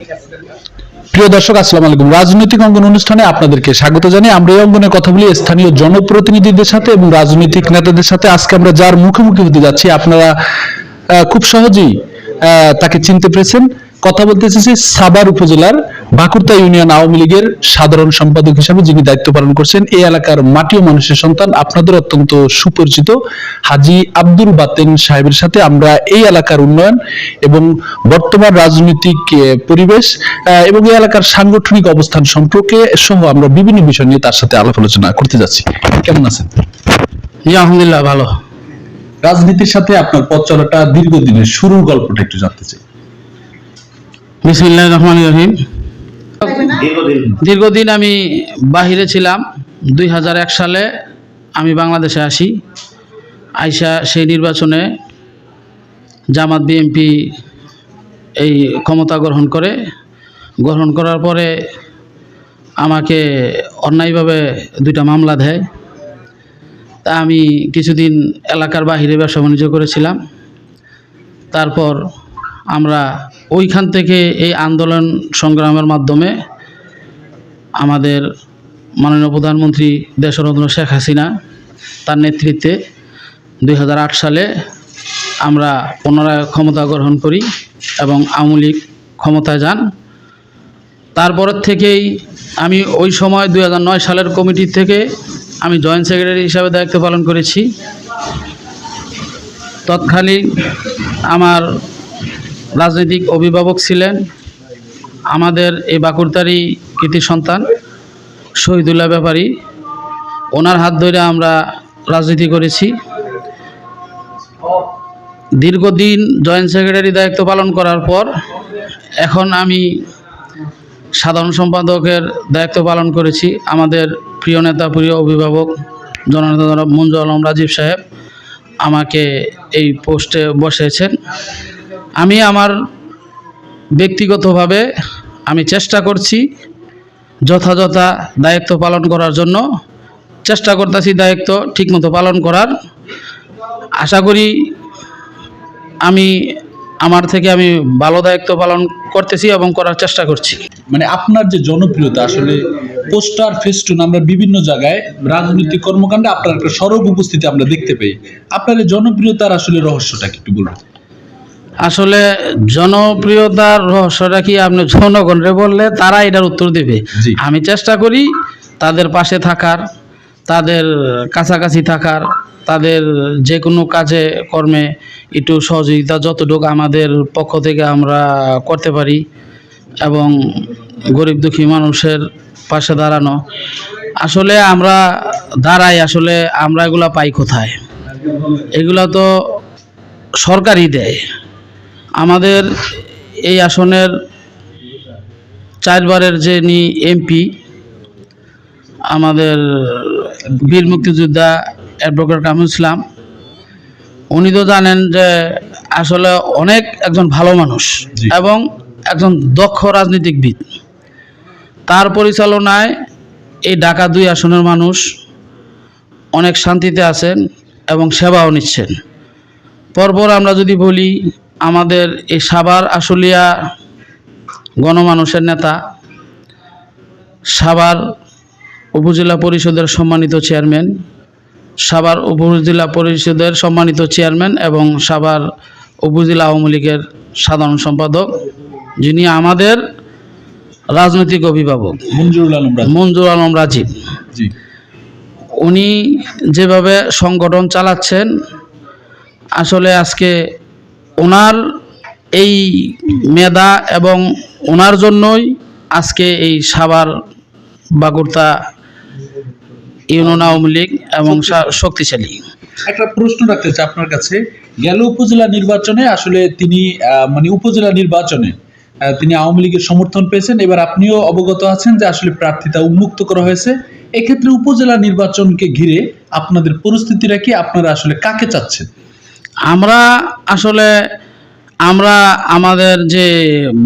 প্রিয় দর্শক, আসসালামু আলাইকুম। রাজনৈতিক অঙ্গন অনুষ্ঠানে আপনাদেরকে স্বাগত জানাই আমরা এই অঙ্গনে কথা বলি স্থানীয় জনপ্রতিনিধিদের সাথে এবং রাজনৈতিক নেতাদের সাথে। আজকে আমরা যার মুখোমুখি হতে যাচ্ছি, আপনারা খুব সহজেই তাকে চিনতে পেরেছেন। কথা বলতে এসেছি সাবার উপজেলার বাকুরতা ইউনিয়ন আওয়ামী লীগের সাধারণ সম্পাদক হিসাবে যিনি দায়িত্ব পালন করছেন এই এলাকার মাটি ও মানুষের সন্তান। আপনাদের অত্যন্ত সুপরিচিত হাজি আব্দুল বাতেন সাহেবের সাথে আমরা এই এলাকার উন্নয়ন এবং বর্তমান রাজনৈতিক পরিবেশ এবং এই এলাকার সাংগঠনিক অবস্থান সম্পর্কে সহ আমরা বিভিন্ন বিষয় নিয়ে তার সাথে আলাপ আলোচনা করতে যাচ্ছি। কেমন আছেন? আলহামদুলিল্লাহ ভালো। রাজনীতির সাথে আপনার পথ চলাটা দীর্ঘদিনের শুরুর গল্পটা একটু জানতে চাই। বিসমিল্লাহ রহমান রহিম। দীর্ঘদিন। আমি বাহিরে ছিলাম, দুই হাজার এক সালে আমি বাংলাদেশে আসি। আইসা সেই নির্বাচনে জামাত বিএমপি এই ক্ষমতা গ্রহণ করে। গ্রহণ করার পরে আমাকে অন্যায়ভাবে দুইটা মামলা দেয়। তা আমি কিছুদিন এলাকার বাহিরে ব্যবসা বাণিজ্য করেছিলাম। তারপর আমরা ওইখান থেকে এই আন্দোলন সংগ্রামের মাধ্যমে আমাদের মাননীয় প্রধানমন্ত্রী দেশরত্ন শেখ হাসিনা তার নেতৃত্বে দুই হাজার আট সালে আমরা পুনরায় ক্ষমতা গ্রহণ করি এবং আওয়ামী ক্ষমতায় যান। তারপরের থেকেই আমি ওই সময় দু হাজার নয় সালের কমিটি থেকে আমি জয়েন্ট সেক্রেটারি হিসাবে দায়িত্ব পালন করেছি। তৎকালীন আমার রাজনৈতিক অভিভাবক ছিলেন আমাদের এই বাকুরতারি কৃতি সন্তান, শহীদুল্লাহ ব্যাপারী। ওনার হাত ধরে আমরা রাজনীতি করেছি। দীর্ঘদিন জয়েন্ট সেক্রেটারি দায়িত্ব পালন করার পর এখন আমি সাধারণ সম্পাদকের দায়িত্ব পালন করেছি। আমাদের প্রিয় নেতা, প্রিয় অভিভাবক জননেতা জনাব মঞ্জু আলম রাজীব সাহেব আমাকে এই পোস্টে বসেছেন আমি আমার ব্যক্তিগতভাবে আমি চেষ্টা করছি যথাযথ দায়িত্ব পালন করার জন্য। চেষ্টা করতেছি দায়িত্ব ঠিকমতো পালন করার। আশা করি আমি, আমার থেকে আমি ভালো দায়িত্ব পালন করতেছি এবং করার চেষ্টা করছি। মানে আপনার যে জনপ্রিয়তা, আসলে পোস্টার, ফেস্টুন, আমরা বিভিন্ন জায়গায় রাজনৈতিক কর্মকাণ্ডে আপনার একটা সরব উপস্থিতি আমরা দেখতে পাই আপনার জনপ্রিয়তার আসলে রহস্যটা একটু বলুন? আসলে জনপ্রিয়তার রহস্যটা কি আপনি জনগণরে বললে তারা এটার উত্তর দেবে? আমি চেষ্টা করি তাদের পাশে থাকার তাদের কাছাকাছি থাকার তাদের যে কোনো কাজে কর্মে একটু সহযোগিতা যতটুকু আমাদের পক্ষ থেকে আমরা করতে পারি এবং গরিব দুঃখী মানুষের পাশে দাঁড়ানো। আসলে আমরা দাঁড়াই আসলে আমরা এগুলা পাই কোথায়? এগুলা তো সরকারই দেয়। আমাদের এই আসনের চারবারের যে নি এমপি আমাদের বীর মুক্তিযোদ্ধা অ্যাডভোকেট কামরুল ইসলাম উনি তো জানেন যে আসলে অনেক একজন ভালো মানুষ এবং একজন দক্ষ রাজনীতিকবিদ। তার পরিচালনায় এই ঢাকা দুই আসনের মানুষ অনেক শান্তিতে আছেন এবং সেবাও নিচ্ছেন। পরপর আমরা যদি বলি আমাদের এই সাভার আশুলিয়া গণমানুষের নেতা সাভার উপজেলা পরিষদের সম্মানিত চেয়ারম্যান সাভার উপজেলা পরিষদের সম্মানিত চেয়ারম্যান এবং সাভার উপজেলা আওয়ামী লীগের সাধারণ সম্পাদক যিনি আমাদের রাজনৈতিক অভিভাবক। মঞ্জুর আলম রাজীব উনি যেভাবে সংগঠন চালাচ্ছেন আসলে আজকে ওনার এই মেধা এবং ওনার জন্যই আজকে এই সাভার বাগুরতা ইউনিয়ন আওয়ামী লীগ এবং শক্তিশালী। একটা প্রশ্ন রাখতে চাই আপনার কাছে। গেল উপজেলা নির্বাচনে আসলে তিনি মানে উপজেলা নির্বাচনে তিনি আওয়ামী লীগের সমর্থন পেয়েছেন। এবার আপনিও অবগত আছেন যে আসলে প্রার্থিতা উন্মুক্ত করা হয়েছে। এক্ষেত্রে উপজেলা নির্বাচনকে ঘিরে আপনাদের পরিস্থিতিটা কি? আপনারা আসলে কাকে চাচ্ছেন? আমরা আসলে, আমরা আমাদের যে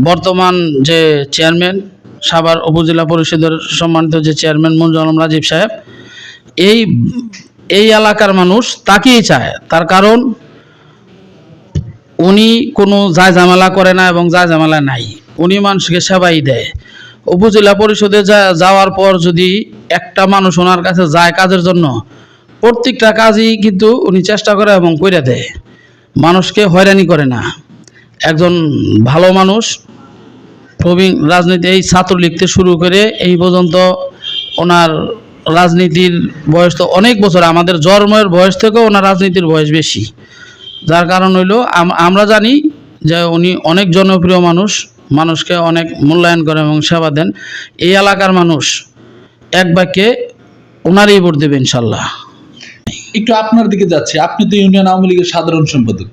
বর্তমান যে চেয়ারম্যান, সাভার উপজেলা পরিষদের সম্মানিত যে চেয়ারম্যান মঞ্জুর আলম রাজীব সাহেব, এই এই এলাকার মানুষ তাকেই চায়। তার কারণ, উনি কোনো যা ঝামেলা করে না এবং যা ঝামেলা নাই। উনি মানুষকে সেবাই দেয়। উপজেলা পরিষদে যাওয়ার পর যদি একটা মানুষ ওনার কাছে যায় কাজের জন্য প্রত্যেকটা কাজই কিন্তু উনি চেষ্টা করে এবং করে দেয়। মানুষকে হয়রানি করে না। একজন ভালো মানুষ, প্রবীণ রাজনীতি, এই ছাত্রলীগ থেকে শুরু করে এই পর্যন্ত ওনার রাজনীতির বয়স তো অনেক বছর, আমাদের জন্মের বয়স থেকেও ওনার রাজনীতির বয়স বেশি। যার কারণ হইল, আম- আমরা জানি যে উনি অনেক জনপ্রিয় মানুষ, মানুষকে অনেক মূল্যায়ন করে এবং সেবা দেন। এই এলাকার মানুষ এক বাক্যে ওনারই ভোট দেবে ইনশাল্লাহ। একটু আপনার দিকে যাচ্ছে। আপনি তো ইউনিয়ন আওয়ামী লীগের সাধারণ সম্পাদক।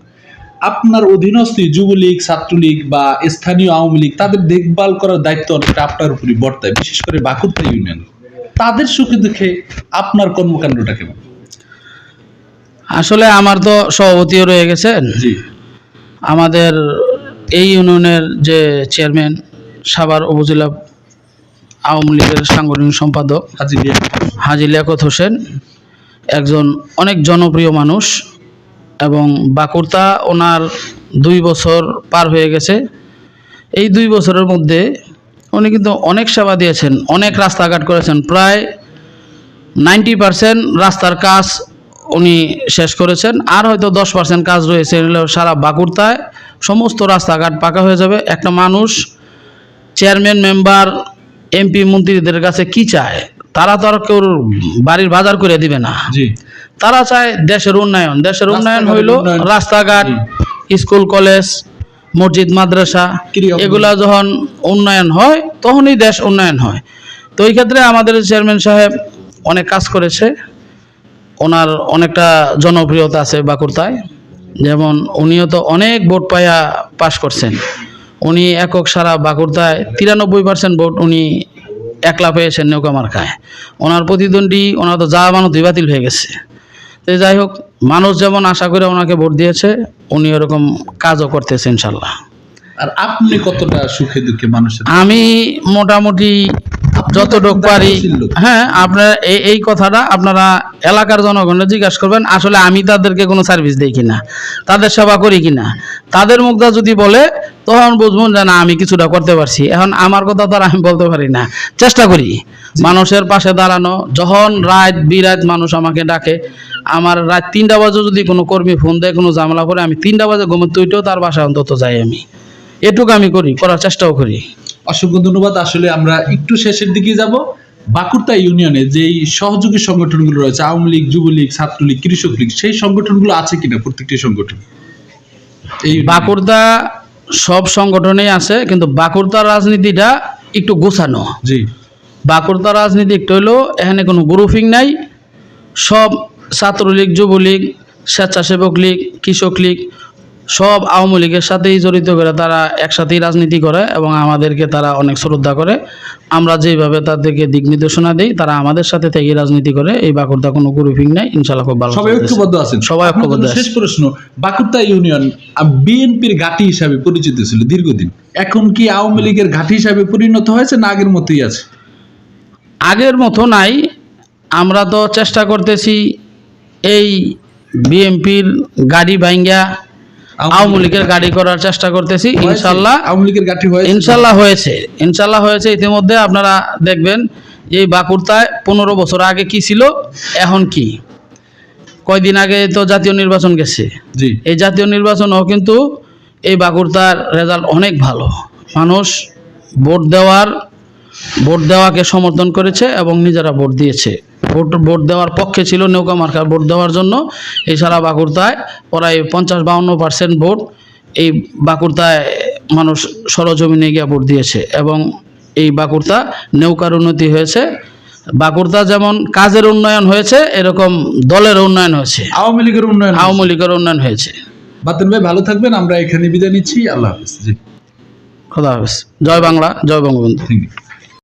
আপনার অধীনস্থ যুবলীগ ছাত্রলীগ বা স্থানীয় আওয়ামী লীগ তাদের দেখভাল করার দায়িত্ব অনেকটা আপনার উপরই বর্তায় বিশেষ করে বাকুরতা ইউনিয়ন। তাদের সুখে দুঃখে আপনার কর্মকাণ্ডটা কেমন? আসলে আমার তো সভাপতিও রয়ে গেছেন। জি। আমাদের এই ইউনিয়নের যে চেয়ারম্যান সাভার উপজেলা আওয়ামী লীগের সাংগঠনিক সম্পাদক। হাজি লিয়াকত হোসেন। একজন অনেক জনপ্রিয় মানুষ এবং বাকুরতা ওনার দুই বছর পার হয়ে গেছে। এই দুই বছরের মধ্যে উনি কিন্তু অনেক সেবা দিয়েছেন, অনেক রাস্তাঘাট করেছেন। প্রায় নাইনটি পারসেন্ট রাস্তার কাজ উনি শেষ করেছেন, আর হয়তো দশ পার্সেন্ট কাজ রয়েছে সারা বাকুরতায়। সমস্ত রাস্তাঘাট পাকা হয়ে যাবে। একটা মানুষ চেয়ারম্যান, মেম্বার, এমপি, মন্ত্রীদের কাছে কি চায়? তারা তো আর কেউ বাড়ির বাজার করে দিবে না। জি। তারা চায় দেশের উন্নয়ন। দেশের উন্নয়ন হইল রাস্তাঘাট স্কুল কলেজ মসজিদ মাদ্রাসা এগুলা যখন উন্নয়ন হয় তখনই দেশ উন্নয়ন হয়। তো এই ক্ষেত্রে আমাদের চেয়ারম্যান সাহেব অনেক কাজ করেছে। ওনার অনেকটা জনপ্রিয়তা আছে বাঁকুড়তায় যেমন উনিও তো অনেক ভোট পাইয়া পাশ করছেন। উনি একক সারা বাঁকুড়তায় তিরানব্বই পার্সেন্ট ভোট উনি একলা পেয়েছেন নৌকা মার্কায় ওনার প্রতিদ্বন্দ্বী ওনার তো যা মানতই বাতিল হয়ে গেছে। তো যাই হোক মানুষ যেমন আশা করে ওনাকে ভোট দিয়েছে উনি ওরকম কাজও করতেছে ইনশাল্লাহ। আর আপনি কতটা সুখে দুঃখে মানুষের আমি মোটামুটি যতটুক পারি হ্যাঁ আপনার এই এই কথাটা আপনারা এলাকার জনগণের জিজ্ঞাসা করবেন আসলে আমি তাদেরকে কোনো সার্ভিস দিই কিনা? তাদের সেবা করি কিনা? তাদের মুখটা যদি বলে তখন বুঝব যে না আমি কিছুটা করতে পারছি। এখন আমার কথা তো আমি বলতে পারি না। চেষ্টা করি। মানুষের পাশে দাঁড়ানো। যখন রাত বিরাত মানুষ আমাকে ডাকে আমার রাত তিনটা বাজে যদি কোনো কর্মী ফোন দেয় কোনো ঝামেলা করে আমি তিনটা বাজে ঘুমোতে উঠেও তার বাসায় অন্তত যাই আমি। এটুকু আমি করি করার চেষ্টাও করি। অসংখ্য ধন্যবাদ। আসলে আমরা একটু শেষের দিকে যাব। বাকুরতা ইউনিয়নে যেই সহযোগী সংগঠনগুলো রয়েছে আওয়ামী লীগ যুবলীগ ছাত্রলীগ কৃষক লীগ সেই সংগঠনগুলো আছে কিনা প্রত্যেকটি সংগঠন? এই বাঁকুড়দা সব সংগঠনেই আছে কিন্তু বাকুরতার রাজনীতিটা একটু গোছানো। জি। বাকুরতার রাজনীতি একটু হলো এখানে কোনো গ্রুপিং নাই। সব ছাত্রলীগ যুবলীগ স্বেচ্ছাসেবক লীগ কৃষক লীগ সব আওয়ামী লীগের সাথেই জড়িত করে তারা একসাথেই রাজনীতি করে এবং আমাদেরকে তারা অনেক শ্রদ্ধা করে। আমরা যেভাবে তাদেরকে দিক নির্দেশনা দিই তারা আমাদের সাথে থেকে রাজনীতি করে। এই বাঁকুড়দা কোনো গ্রুপিং নাই ইনশাল্লাহ খুব ভালো সবাই। ঐক্যবদ্ধ আছেন। সবাই ঐক্যবদ্ধ শেষ প্রশ্ন বাকুরতা ইউনিয়ন বিএনপির ঘাঁটি হিসাবে পরিচিত ছিল দীর্ঘদিন। এখন কি আওয়ামী লীগের ঘাঁটি হিসাবে পরিণত হয়েছে না আগের মতোই আছে? আগের মতো নাই। আমরা তো চেষ্টা করতেছি এই বিএমপির গাড়ি ভাঙ্গা আওয়ামী লীগের গাড়ি করার চেষ্টা করতেছি? ইনশাল্লাহ। আওয়ামী লীগের হয়েছে। ইনশাল্লাহ হয়েছে। ইনশাল্লাহ হয়েছে। ইতিমধ্যে আপনারা দেখবেন এই বাঁকুড়তায় পনেরো বছর আগে কি ছিল এখন কি? কয়দিন আগে তো জাতীয় নির্বাচন গেছে। জি। এই জাতীয় নির্বাচনও কিন্তু এই বাঁকুড়তার রেজাল্ট অনেক ভালো। মানুষ ভোট দেওয়ার ভোট দেওয়াকে সমর্থন করেছে এবং নিজেরা ভোট দিয়েছে। ভোট ভোট দেওয়ার পক্ষে ছিল নৌকা মার্কা ভোট দেওয়ার জন্য। এই সারা বাঁকুড়তায় প্রায় পঞ্চাশ বাউন্ন পার্সেন্ট ভোট এই বাঁকুড়তায় মানুষ সরজমিনে গিয়ে ভোট দিয়েছে এবং এই বাঁকুড়তা নৌকার উন্নতি হয়েছে। বাঁকুড়তা যেমন কাজের উন্নয়ন হয়েছে এরকম দলের উন্নয়ন হয়েছে। আওয়ামী লীগের উন্নয়ন আওয়ামী লীগের উন্নয়ন হয়েছে। বাতেন ভাই ভালো থাকবেন। আমরা এখানে বিদায় নিচ্ছি। আল্লাহ হাফিজ। জি। খোদা হাফেজ। জয় বাংলা জয় বঙ্গবন্ধু। Thank you.